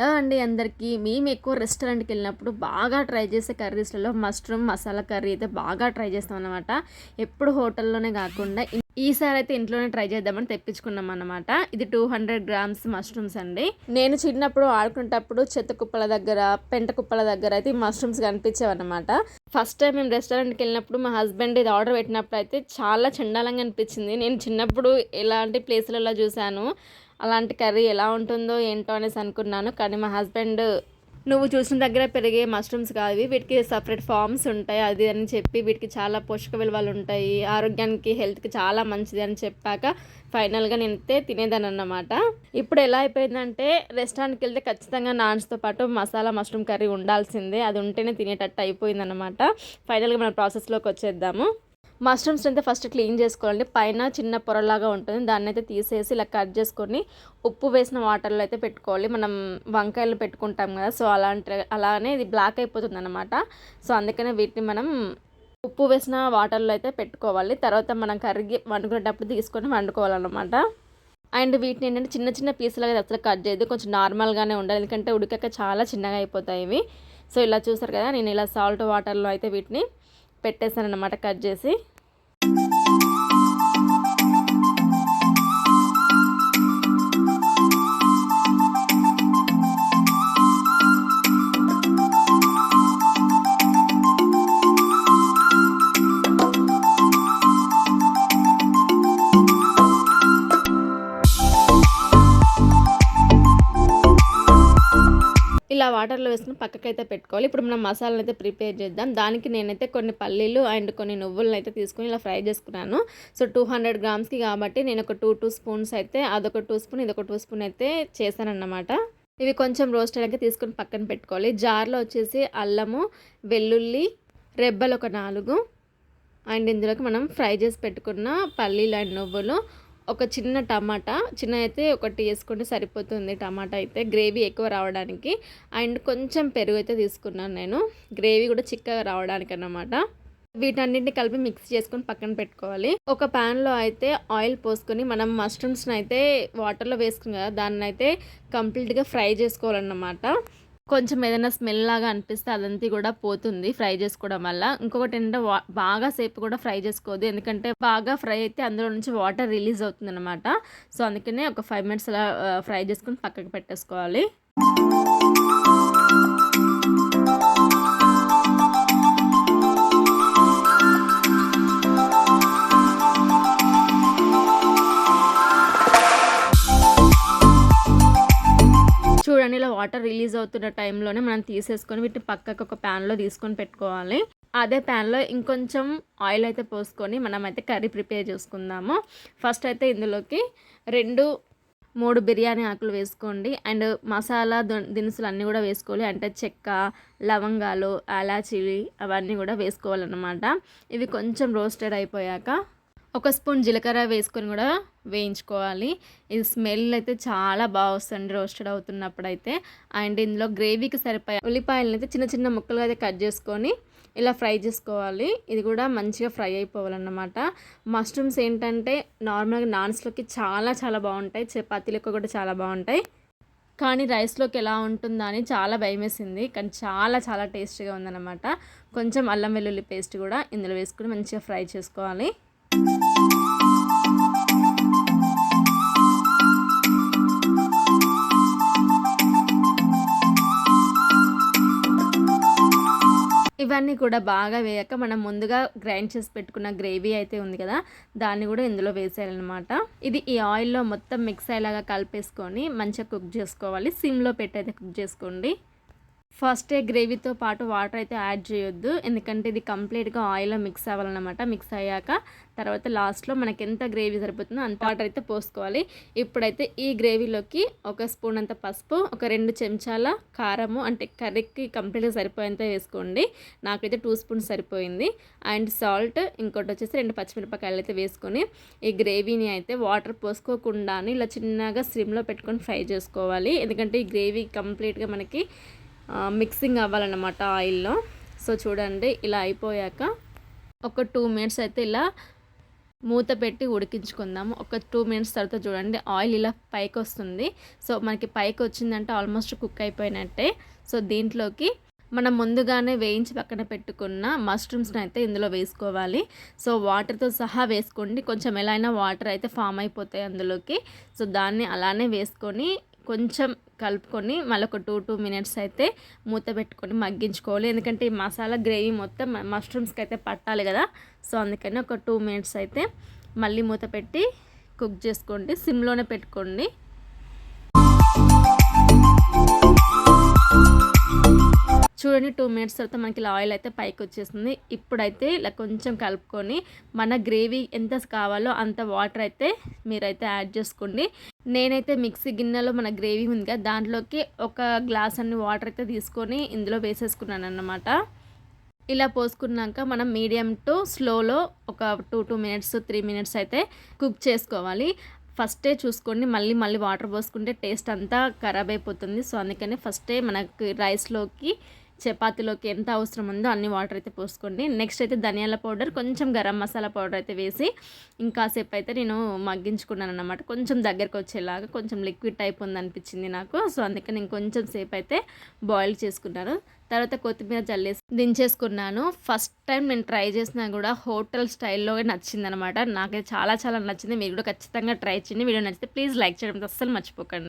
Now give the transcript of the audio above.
Hello అండి అందరికీ. మేము ఎక్కువ రెస్టారెంట్కి వెళ్ళినప్పుడు బాగా ట్రై చేసే కర్రీస్లలో మష్రూమ్ మసాలా కర్రీ అయితే బాగా ట్రై చేస్తాం అనమాట ఎప్పుడు హోటల్లోనే కాకుండా ఈసారి అయితే ఇంట్లోనే ట్రై చేద్దామని తెప్పించుకున్నాం అనమాట ఇది టూ హండ్రెడ్ గ్రామ్స్ మష్రూమ్స్ అండి. నేను చిన్నప్పుడు ఆడుకునేటప్పుడు చెత్త కుప్పల దగ్గర పెంట కుప్పల దగ్గర అయితే ఈ మష్రూమ్స్ కనిపించేవన్నమాట ఫస్ట్ టైం మేము రెస్టారెంట్కి వెళ్ళినప్పుడు మా హస్బెండ్ ఇది ఆర్డర్ పెట్టినప్పుడు అయితే చాలా చండాలంగా అనిపించింది. నేను చిన్నప్పుడు ఎలాంటి ప్లేసులలో చూశాను. అలాంటి కర్రీ ఎలా ఉంటుందో ఏంటో అనేసి అనుకున్నాను. కానీ మా హస్బెండ్ నువ్వు చూసిన దగ్గర పెరిగే మష్రూమ్స్ కాదు ఇవి. వీటికి సపరేట్ ఫార్మ్స్ ఉంటాయి. అది అని చెప్పి వీటికి చాలా పోషక విలువలు ఉంటాయి. ఆరోగ్యానికి హెల్త్కి చాలా మంచిది అని చెప్పాక ఫైనల్గా నేనైతే తినేదాన్ని అన్నమాట ఇప్పుడు ఎలా అయిపోయిందంటే రెస్టారెంట్కి వెళ్తే ఖచ్చితంగా నాన్స్తో పాటు మసాలా మష్రూమ్ కర్రీ ఉండాల్సిందే. అది ఉంటేనే తినేటట్టు అయిపోయిందన్నమాట. ఫైనల్గా మన ప్రాసెస్లోకి వచ్చేద్దాము. మష్రూమ్స్ అయితే ఫస్ట్ క్లీన్ చేసుకోవాలండి. పైన చిన్న పొరలాగా ఉంటుంది. దాన్ని అయితే తీసేసి ఇలా కట్ చేసుకొని ఉప్పు వేసిన వాటర్లో అయితే పెట్టుకోవాలి. మనం వంకాయలు పెట్టుకుంటాం కదా సో అలాంటి అలానే ఇది బ్లాక్ అయిపోతుంది అనమాట సో అందుకనే వీటిని మనం ఉప్పు వేసిన వాటర్లో అయితే పెట్టుకోవాలి. తర్వాత మనం కరిగి వండుకునేటప్పుడు తీసుకొని వండుకోవాలన్నమాట. అండ్ వీటిని ఏంటంటే చిన్న చిన్న పీసులుగా అసలు కట్ చేయదు కొంచెం నార్మల్గానే ఉండాలి. ఎందుకంటే ఉడికాక చాలా చిన్నగా అయిపోతాయి ఇవి. సో ఇలా చూసారు కదా నేను ఇలా సాల్ట్ వాటర్లో అయితే వీటిని పెట్టేశాను అనమాట కట్ చేసి. వాటర్లో వేసుకుని పక్కకైతే పెట్టుకోవాలి. ఇప్పుడు మనం మసాలాను అయితే ప్రిపేర్ చేద్దాం. దానికి నేనైతే కొన్ని పల్లీలు అండ్ కొన్ని నువ్వులను అయితే తీసుకొని ఇలా ఫ్రై చేసుకున్నాను. సో టూ హండ్రెడ్ గ్రామ్స్కి కాబట్టి నేను ఒక టూ టూ స్పూన్స్ అయితే అదొక టూ స్పూన్ ఇదొక టూ స్పూన్ అయితే చేశానన్నమాట. ఇవి కొంచెం రోస్ట్ అయ్యాక తీసుకొని పక్కన పెట్టుకోవాలి. జార్లో వచ్చేసి అల్లము వెల్లుల్లి రెబ్బలు ఒక నాలుగు. అండ్ ఇందులోకి మనం ఫ్రై చేసి పెట్టుకున్న పల్లీలు అండ్ నువ్వులు ఒక చిన్న టమాటా చిన్న అయితే ఒకటి వేసుకుంటే సరిపోతుంది టమాటా అయితే. గ్రేవీ ఎక్కువ రావడానికి అండ్ కొంచెం పెరుగు అయితే తీసుకున్నాను నేను. గ్రేవీ కూడా చిక్కగా రావడానికి అన్నమాట. వీటన్నింటిని కలిపి మిక్స్ చేసుకొని పక్కన పెట్టుకోవాలి. ఒక ప్యాన్లో అయితే ఆయిల్ పోసుకొని మనం మష్రూమ్స్ని అయితే వాటర్లో వేసుకుని కదా దాన్ని అయితే కంప్లీట్గా ఫ్రై చేసుకోవాలన్నమాట. కొంచెం ఏదైనా స్మెల్ లాగా అనిపిస్తే అదంతా కూడా పోతుంది ఫ్రై చేసుకోవడం వల్ల. ఇంకొకటి ఏంటంటే వా- బాగా సేపు కూడా ఫ్రై చేసుకోవద్దు. ఎందుకంటే బాగా ఫ్రై అయితే అందులో నుంచి వాటర్ రిలీజ్ అవుతుంది అనమాట సో అందుకనే ఒక ఫైవ్ మినిట్స్ అలా ఫ్రై చేసుకుని పక్కకి పెట్టేసుకోవాలి. రిలీజ్ అవుతున్న టైంలోనే మనం తీసేసుకొని వీటిని పక్కకు ఒక ప్యాన్లో తీసుకొని పెట్టుకోవాలి. అదే ప్యాన్లో ఇంకొంచెం ఆయిల్ అయితే పోసుకొని మనం అయితే కర్రీ ప్రిపేర్ చేసుకుందాము. ఫస్ట్ అయితే ఇందులోకి రెండు మూడు బిర్యానీ ఆకులు వేసుకోండి. అండ్ మసాలా దినుసులు అన్నీ కూడా వేసుకోవాలి. అంటే చెక్క లవంగాలు అలాచీలు అవన్నీ కూడా వేసుకోవాలన్నమాట. ఇవి కొంచెం రోస్టెడ్ అయిపోయాక ఒక స్పూన్ జీలకర్ర వేసుకొని కూడా వేయించుకోవాలి. ఇది స్మెల్ అయితే చాలా బాగా వస్తుంది రోస్టెడ్ అవుతున్నప్పుడు అయితే అండ్ ఇందులో గ్రేవీకి సరిపోయే ఉల్లిపాయలను అయితే చిన్న చిన్న ముక్కలుగా అయితే కట్ చేసుకొని ఇలా ఫ్రై చేసుకోవాలి. ఇది కూడా మంచిగా ఫ్రై అయిపోవాలన్నమాట. మష్రూమ్స్ ఏంటంటే నార్మల్గా నాన్స్లోకి చాలా చాలా బాగుంటాయి చపాతీలకు కూడా చాలా బాగుంటాయి. కానీ రైస్లోకి ఎలా ఉంటుందా అని చాలా భయం వేసింది. కానీ చాలా చాలా టేస్టీగా ఉందన్నమాట. కొంచెం అల్లం వెల్లుల్లి పేస్ట్ కూడా ఇందులో వేసుకుని మంచిగా ఫ్రై చేసుకోవాలి. ఇవన్నీ కూడా బాగా వేయక మనం ముందుగా గ్రైండ్ చేసి పెట్టుకున్న గ్రేవీ అయితే ఉంది కదా దాన్ని కూడా ఇందులో వేసేయాలన్నమాట. ఇది ఈ ఆయిల్లో మొత్తం మిక్స్ అయ్యేలాగా కలిపేసుకొని మంచిగా కుక్ చేసుకోవాలి. సిమ్లో పెట్టి అయితే కుక్ చేసుకోండి. ఫస్టే గ్రేవీతో పాటు వాటర్ అయితే యాడ్ చేయొద్దు. ఎందుకంటే ఇది కంప్లీట్గా ఆయిల్లో మిక్స్ అవ్వాలన్నమాట మిక్స్ అయ్యాక తర్వాత లాస్ట్లో మనకి ఎంత గ్రేవీ సరిపోతుందో అంత వాటర్ అయితే పోసుకోవాలి. ఇప్పుడైతే ఈ గ్రేవీలోకి ఒక స్పూన్ అంత పసుపు ఒక రెండు చెంచాల కారము అంటే కర్రీకి కంప్లీట్గా సరిపోయేంత వేసుకోండి. నాకైతే టూ స్పూన్స్ సరిపోయింది. అండ్ సాల్ట్ ఇంకోటి వచ్చేసి రెండు పచ్చిమిరపకాయలు అయితే వేసుకొని ఈ గ్రేవీని అయితే వాటర్ పోసుకోకుండా ఇలా చిన్నగా స్లిమ్లో పెట్టుకొని ఫ్రై చేసుకోవాలి. ఎందుకంటే ఈ గ్రేవీ కంప్లీట్గా మనకి మిక్సింగ్ అవ్వాలన్నమాట ఆయిల్లో. సో చూడండి ఇలా అయిపోయాక ఒక టూ మినిట్స్ అయితే ఇలా మూత పెట్టి ఉడికించుకుందాము ఒక టూ మినిట్స్ తర్వాత చూడండి ఆయిల్ ఇలా పైకి వస్తుంది. సో మనకి పైకి వచ్చిందంటే ఆల్మోస్ట్ కుక్ అయిపోయినట్టే. సో దీంట్లోకి మనం ముందుగానే వేయించి పక్కన పెట్టుకున్న మష్రూమ్స్ని అయితే ఇందులో వేసుకోవాలి. సో వాటర్తో సహా వేసుకోండి. కొంచెం ఎలా అయినా వాటర్ అయితే ఫామ్ అయిపోతాయి అందులోకి. సో దాన్ని అలానే వేసుకొని కొంచెం కలుపుకొని మళ్ళీ ఒక టూ టూ మినిట్స్ అయితే మూత పెట్టుకొని మగ్గించుకోవాలి. ఎందుకంటే ఈ మసాలా గ్రేవీ మొత్తం మష్రూమ్స్కి అయితే పట్టాలి కదా. సో అందుకని ఒక టూ మినిట్స్ అయితే మళ్ళీ మూత పెట్టి కుక్ చేసుకోండి. సిమ్లోనే పెట్టుకోండి. చూడండి టూ మినిట్స్ తర్వాత మనకి ఇలా ఆయిల్ అయితే పైకి వచ్చేస్తుంది. ఇప్పుడైతే ఇలా కొంచెం కలుపుకొని మన గ్రేవీ ఎంత కావాలో అంత వాటర్ అయితే మీరైతే యాడ్ చేసుకోండి. నేనైతే మిక్సీ గిన్నెలో మన గ్రేవీ ఉంది కదా దాంట్లోకి ఒక గ్లాస్ అన్ని వాటర్ అయితే తీసుకొని ఇందులో వేసేసుకున్నాను అన్నమాట ఇలా పోసుకున్నాక మనం మీడియం టు స్లోలో ఒక two two minutes three minutes అయితే కుక్ చేసుకోవాలి. ఫస్టే చూసుకోండి మళ్ళీ మళ్ళీ వాటర్ పోసుకుంటే టేస్ట్ అంతా ఖరాబ్ అయిపోతుంది. సో అందుకని ఫస్టే మనకి రైస్లోకి చపాతీలోకి ఎంత అవసరం ఉందో అన్ని వాటర్ అయితే పోసుకోండి. నెక్స్ట్ అయితే ధనియాల పౌడర్ కొంచెం గరం మసాలా పౌడర్ అయితే వేసి ఇంకాసేపు అయితే నేను మగ్గించుకున్నాను అనమాట కొంచెం దగ్గరకు వచ్చేలాగా కొంచెం లిక్విడ్ టైప్ ఉంది అనిపించింది నాకు. సో అందుకని నేను కొంచెం సేపు అయితే బాయిల్ చేసుకున్నాను. తర్వాత కొత్తిమీర జల్లేసి దించేసుకున్నాను. ఫస్ట్ టైం నేను ట్రై చేసినా కూడా హోటల్ స్టైల్లో నచ్చింది అనమాట నాకైతే చాలా చాలా నచ్చింది. మీరు కూడా ఖచ్చితంగా ట్రై చేయండి. వీడియో నచ్చితే ప్లీజ్ లైక్ చేయడం అస్సలు మర్చిపోకండి.